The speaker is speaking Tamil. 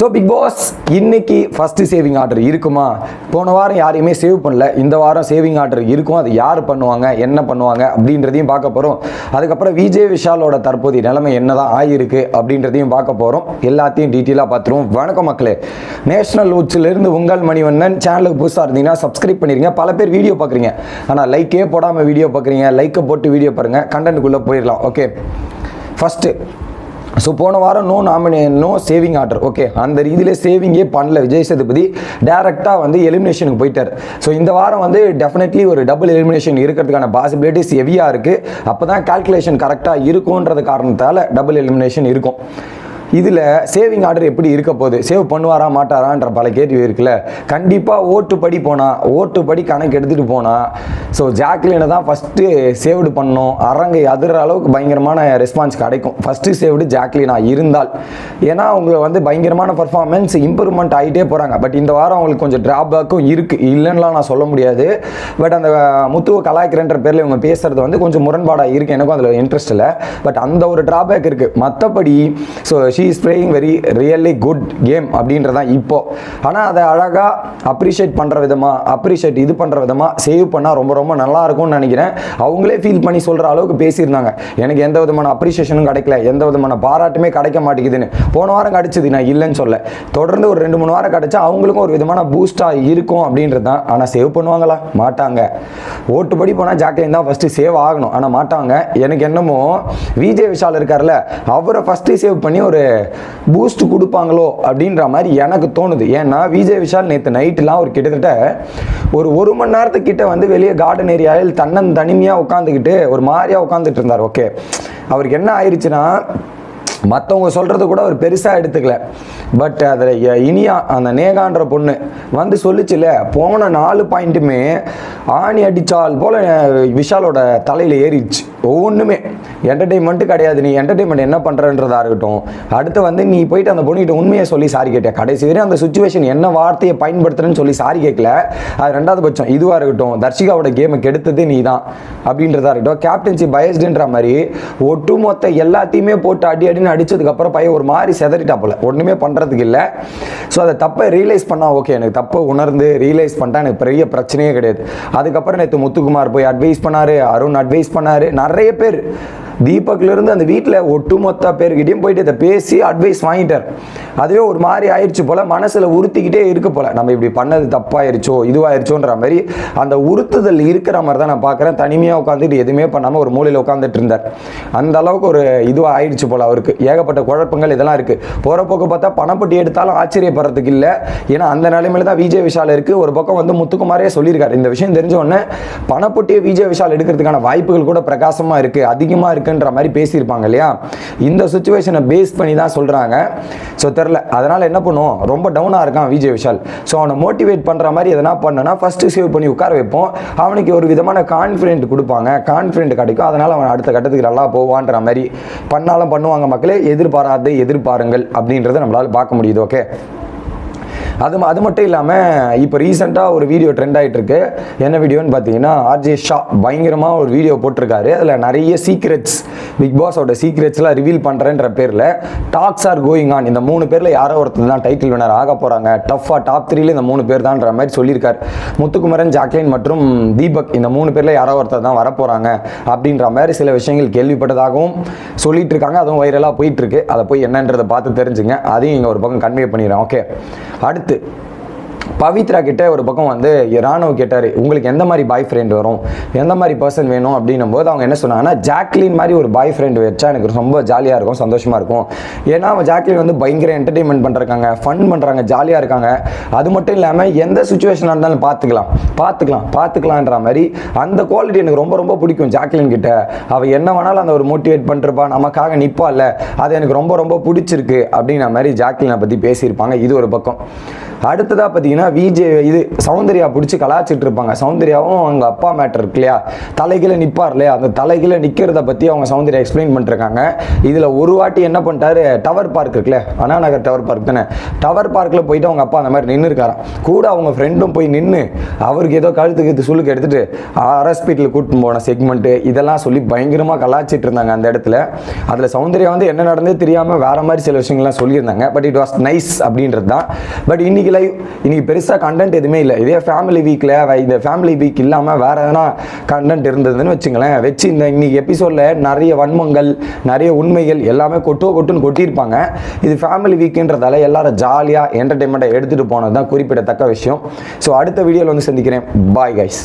ஸோ பிக் பாஸ் இன்னைக்கு ஃபஸ்ட்டு சேவிங் ஆர்டர் இருக்குமா? போன வாரம் யாரையுமே சேவ் பண்ணல. இந்த வாரம் சேவிங் ஆர்டர் இருக்கும். அது யார் பண்ணுவாங்க? என்ன பண்ணுவாங்க? அப்படின்றதையும் பார்க்க போகிறோம் அதுக்கப்புறம் விஜய் விஷாலோட தற்போதைய நிலைமை என்னதான் ஆகியிருக்கு அப்படின்றதையும் பார்க்க போகிறோம் எல்லாத்தையும் டீட்டெயிலாக பார்த்துருவோம். வணக்கம் மக்களே. நேஷனல் இருந்து உங்கள் மணிவண்ணன் சேனலுக்கு புதுசாக இருந்தீங்கன்னா சப்ஸ்கிரைப் பண்ணிடுங்க பல பேர் வீடியோ பார்க்குறீங்க. ஆனால் லைக்கே போடாமல் வீடியோ பார்க்குறீங்க. லைக்கை போட்டு வீடியோ பாருங்கள் கண்டென்ட்டுக்குள்ளே போயிடலாம். ஓகே ஃபஸ்ட்டு ஸோ போன வாரம் no nominee no saving order okay அந்த ரீதியிலே சேவிங்கே பண்ணல விஜய் சேதுபதி. டேரெக்டாக வந்து எலிமினேஷனுக்கு போயிட்டார். ஸோ இந்த வாரம் வந்து டெஃபினெட்லி ஒரு டபுள் எலிமினேஷன் இருக்கிறதுக்கான பாசிபிலிட்டிஸ் ஹெவியாக இருக்குது அப்போ தான் கால்குலேஷன் கரெக்டாக இருக்கும்ன்றது காரணத்தால் டபுள் எலிமினேஷன் இருக்கும். இதில் சேவிங் ஆர்டர் எப்படி இருக்க போகுது? சேவ் பண்ணுவாரா மாட்டாரான்ற பல கேள்வி இருக்குல்ல. கண்டிப்பாக ஓட்டுப்படி போனால் ஓட்டுப்படி கணக்கு எடுத்துகிட்டு போனால் ஸோ ஜாக்லினை தான் ஃபஸ்ட்டு சேவ்டு பண்ணணும். அரங்கை அதிர அளவுக்கு பயங்கரமான ரெஸ்பான்ஸ் கிடைக்கும். ஃபஸ்ட்டு சேவ்டு ஜாக்லினா இருந்தால். ஏன்னா அவங்க வந்து பயங்கரமான பர்ஃபார்மன்ஸ் இம்ப்ரூவ்மெண்ட் ஆகிட்டே போகிறாங்க பட் இந்த வாரம் அவங்களுக்கு கொஞ்சம் ட்ராபேக்கும் இருக்குது இல்லைன்னுலாம் நான் சொல்ல முடியாது. பட் அந்த முத்துவ கலாய்க்கிறன்ற பேரில் இவங்க பேசுகிறது வந்து கொஞ்சம் முரண்பாடாக இருக்குது எனக்கும் அதில் இன்ட்ரெஸ்ட் இல்லை. பட் அந்த ஒரு ட்ராபேக் இருக்குது மற்றபடி so she is playing very really good game அப்படின்றதான் இப்போ. ஆனால் அதை அழகாக அப்ரிஷியேட் பண்ணுற விதமாக அப்ரிஷியேட் இது பண்ணுற விதமாக சேவ் பண்ணால் ரொம்ப ரொம்ப நல்லா இருக்கும்னு நினைக்கிறேன். அவங்களே ஃபீல் பண்ணி சொல்கிற அளவுக்கு பேசியிருந்தாங்க. எனக்கு எந்த விதமான அப்ரிஷியேஷனும் கிடைக்கல எந்த விதமான பாராட்டுமே கிடைக்க மாட்டேங்குதுன்னு. போன வாரம் கிடைச்சது நான் இல்லைன்னு சொல்ல தொடர்ந்து ஒரு ரெண்டு மூணு வாரம் கிடைச்சா அவங்களுக்கும் ஒரு விதமான பூஸ்டாக இருக்கும் அப்படின்றது தான் ஆனால் சேவ் பண்ணுவாங்களா? மாட்டாங்க. ஓட்டுப்படி போனால் ஜாக்லின் தான் ஃபஸ்ட்டு சேவ் ஆகணும். ஆனால் மாட்டாங்க. எனக்கு என்னமோ விஜய் விஷால் இருக்கார்ல அவரை ஃபஸ்ட்டு சேவ் பண்ணி ஒரு பூஸ்ட் கொடுப்பாங்களோ அப்படின்ற மாதிரி எனக்கு தோணுது. ஏன்னா விஜய் விஷால் நேற்று நைட்டுலாம் ஒரு கிட்டத்தட்ட ஒரு ஒரு மணி நேரத்துக்கிட்ட வந்து வெளியே கார்டன் ஏரியாவில் தன்னன் தனிமையாக உட்காந்துக்கிட்டு ஒரு மாதிரியாக உட்காந்துட்டு இருந்தார். ஓகே அவருக்கு என்ன ஆயிடுச்சுன்னா மற்றவங்க சொல்கிறது கூட அவர் பெருசாக எடுத்துக்கல. பட் அதில் இனியா அந்த நேகான்ற பொண்ணு வந்து சொல்லிச்சுல போன நாலு பாயிண்ட்டுமே ஆணி அடித்தால் போல் விஷாலோட தலையில் ஏறிடுச்சு. ஒவ்வொன்றுமே என்டர்டெயின்மெண்ட்டு கிடையாது. நீ என்டர்டெயின்மெண்ட் என்ன பண்ணுறன்றதா இருக்கட்டும். அடுத்து வந்து நீ போயிட்டு அந்த பொண்ணுகிட்ட உண்மையை சொல்லி சாரி கேட்ட கடைசி வரையும் அந்த சுச்சுவேஷன் என்ன வார்த்தையை பயன்படுத்துறேன்னு சொல்லி சாரி கேட்கல. அது ரெண்டாவது பட்சம் இதுவாக இருக்கட்டும் தர்ஷிகாவோட கேமை கெடுத்தது நீ தான் அப்படின்றதா இருக்கட்டும். கேப்டன்சி பயஸ்டுன்ற மாதிரி ஒட்டுமொத்த எல்லாத்தையுமே போட்டு அடி அடின்னு அப்படின்னு அடித்ததுக்கப்புறம் பையன் ஒரு மாதிரி செதறிட்டாப்புல. ஒன்றுமே பண்ணுறதுக்கு இல்லை. ஸோ அதை தப்பை ரியலைஸ் பண்ணால் ஓகே எனக்கு தப்பை உணர்ந்து ரியலைஸ் பண்ணிட்டா எனக்கு பெரிய பிரச்சனையே கிடையாது. அதுக்கப்புறம் நேற்று முத்துக்குமார் போய் அட்வைஸ் பண்ணாரு அருண் அட்வைஸ் பண்ணாரு நிறைய பேர் தீபக்லேருந்து அந்த வீட்டில் ஒட்டுமொத்த பேர்கிட்டையும் போயிட்டு இதை பேசி அட்வைஸ் வாங்கிட்டார். அதுவே ஒரு மாதிரி ஆயிடுச்சு போல் மனசில் உறுத்திக்கிட்டே இருக்க போல. நம்ம இப்படி பண்ணது தப்பாயிருச்சோ இதுவாயிருச்சோன்ற மாதிரி அந்த உறுத்துதல் இருக்கிற மாதிரி தான் நான் பார்க்குறேன். தனிமையாக உட்காந்துட்டு எதுவுமே பண்ணாமல் ஒரு மூலையில் உட்காந்துட்டு இருந்தார். அந்த அளவுக்கு ஒரு இதுவாக ஆயிடுச்சு போல அவருக்கு. ஏகப்பட்ட குழப்பங்கள் இதெல்லாம் இருக்குது போகிற போக்கு பார்த்தா பணப்பட்டி எடுத்தாலும் ஆச்சரியப்படுறதுக்கு இல்லை. ஏன்னா அந்த நிலைமையில தான் விஜய் விஷால் இருக்குது ஒரு பக்கம் வந்து முத்துக்குமாரே சொல்லியிருக்காரு. இந்த விஷயம் தெரிஞ்ச உடனே பணப்பட்டியை விஜய் விஷால் எடுக்கிறதுக்கான வாய்ப்புகள் கூட பிரகாசமாக இருக்குது இருக்கு. இருக்குது இருக்குன்ற மாதிரி பேசியிருப்பாங்க இல்லையா? இந்த சுச்சுவேஷனை பேஸ் பண்ணி தான் சொல்றாங்க. ஸோ தெரில அதனால என்ன பண்ணுவோம்? ரொம்ப டவுனாக இருக்கான் விஜய் விஷால். ஸோ அவனை மோட்டிவேட் பண்ற மாதிரி எதனா பண்ணனா ஃபஸ்ட்டு சேவ் பண்ணி உட்கார வைப்போம். அவனுக்கு ஒரு விதமான கான்ஃபிடென்ட் கொடுப்பாங்க. கான்ஃபிடென்ட் கிடைக்கும். அதனால் அவன் அடுத்த கட்டத்துக்கு நல்லா போவான்ற மாதிரி பண்ணாலும் பண்ணுவாங்க மக்களே. எதிர்பாராத எதிர்பாருங்கள் அப்படின்றத நம்மளால் பார்க்க முடியுது ஓகே அது ம- அது மட்டும் இல்லாமல் இப்போ ரீசெண்டாக ஒரு வீடியோ ட்ரெண்ட் ஆயிட்டு இருக்கு என்ன வீடியோன்னு பார்த்தீங்கன்னா ஆர்ஜே ஷா பயங்கரமாக ஒரு வீடியோ போட்டிருக்காரு. அதில் நிறைய சீக்ரெட்ஸ் பிக் பாஸோட சீக்ரெட்ஸ்லாம் ரிவீல் பண்ணுறேன்ற பேரில் டாக்ஸ் ஆர் கோயிங் ஆன் இந்த மூணு பேரில் யாரோ ஒருத்தர் தான் டைட்டில் வினர் ஆக போகிறாங்க டஃப்பாக டாப் த்ரீல இந்த மூணு பேர் தான்ற மாதிரி சொல்லியிருக்கார். முத்துக்குமரன் ஜாக்லின் மற்றும் தீபக் இந்த மூணு பேரில் யாரோ ஒருத்தர் தான் வரப்போகிறாங்க அப்படின்ற மாதிரி சில விஷயங்கள் கேள்விப்பட்டதாகவும் சொல்லிட்டு இருக்காங்க அதுவும் வைரலாக போயிட்டு இருக்கு அதை போய் என்னன்றதை பார்த்து தெரிஞ்சுங்க. அதையும் இங்கே ஒரு பக்கம் கன்வே பண்ணிடுறேன். ஓகே அடுத்து பவித்ரா. கிட்ட ஒரு பக்கம் வந்து ராணுவ கேட்டார் உங்களுக்கு எந்த மாதிரி பாய் ஃப்ரெண்ட் வரும்? எந்த மாதிரி பர்சன் வேணும்? அப்படின்னும் போது அவங்க என்ன சொன்னாங்கன்னா ஜாக்லின் மாதிரி ஒரு பாய் ஃப்ரெண்ட் வச்சா எனக்கு ரொம்ப ஜாலியாக இருக்கும் சந்தோஷமாக இருக்கும். ஏன்னா அவன் ஜாக்லின் வந்து பயங்கர என்டர்டெயின்மெண்ட் பண்ணுறாங்க ஃபன் பண்ணுறாங்க ஜாலியாக இருக்காங்க. அது மட்டும் இல்லாமல் எந்த சுச்சுவேஷனாக இருந்தாலும் பார்த்துக்கலாம் பார்த்துக்கலாம் பார்த்துக்கலான்ற மாதிரி அந்த குவாலிட்டி எனக்கு ரொம்ப ரொம்ப பிடிக்கும் ஜாக்லின் கிட்ட. அவள் என்ன வேணாலும் அந்த ஒரு மோட்டிவேட் பண்ணிருப்பா நமக்காக நிற்பாள் அது எனக்கு ரொம்ப ரொம்ப பிடிச்சிருக்கு அப்படின்ற மாதிரி ஜாக்லினை பற்றி பேசியிருப்பாங்க. இது ஒரு பக்கம். அடுத்ததாக பார்த்தீங்கன்னா விஜே இது சௌந்தர்யா பிடிச்சி கலாச்சிட்டு இருப்பாங்க. சௌந்தர்யாவும் அவங்க அப்பா மேட்டர் இருக்கு இல்லையா? தலைகீழ நிற்பார் இல்லையா? அந்த தலைகீழ நிற்கிறத பற்றி அவங்க சௌந்தர்யா எக்ஸ்பிளைன் பண்ணிருக்காங்க. இதில் ஒரு வாட்டி என்ன பண்ணிட்டாரு? டவர் பார்க் இருக்குல்ல? அண்ணா நகர் டவர் பார்க் தானே? டவர் பார்க்கில் போயிட்டு அவங்க அப்பா அந்த மாதிரி நின்று இருக்காராம். கூட அவங்க ஃப்ரெண்டும் போய் நின்று அவருக்கு ஏதோ கழுத்து கழுத்து சுழுக்கு எடுத்துட்டு ஹாஸ்பிட்டலுக்கு கூட்டிட்டு போன செக்மெண்ட்டு இதெல்லாம் சொல்லி பயங்கரமாக கலாச்சிட்டு இருந்தாங்க அந்த இடத்துல. அதில் சௌந்தர்யா வந்து என்ன நடந்தே தெரியாமல் வேற மாதிரி சில விஷயங்கள்லாம் சொல்லியிருந்தாங்க. பட் இட் வாஸ் நைஸ் அப்படின்றது தான் பட் இன்னைக்கு லைவ் இன்னைக்கு பெருசாக கண்டென்ட் எதுவுமே இல்லை. இதே ஃபேமிலி வீக்கில் இந்த ஃபேமிலி வீக் இல்லாமல் வேற எதனா கண்டென்ட் இருந்ததுன்னு வச்சுங்களேன் வச்சு இந்த இன்னைக்கு எபிசோடில் நிறைய வன்மங்கள் நிறைய உண்மைகள் எல்லாமே கொட்டோ கொட்டுன்னு கொட்டியிருப்பாங்க. இது ஃபேமிலி வீக்குன்றதால எல்லாரும் ஜாலியாக என்டர்டைன்மெண்ட்டை எடுத்துகிட்டு போனது தான் குறிப்பிடத்தக்க விஷயம். ஸோ அடுத்த வீடியோவில் வந்து சந்திக்கிறேன். Bye guys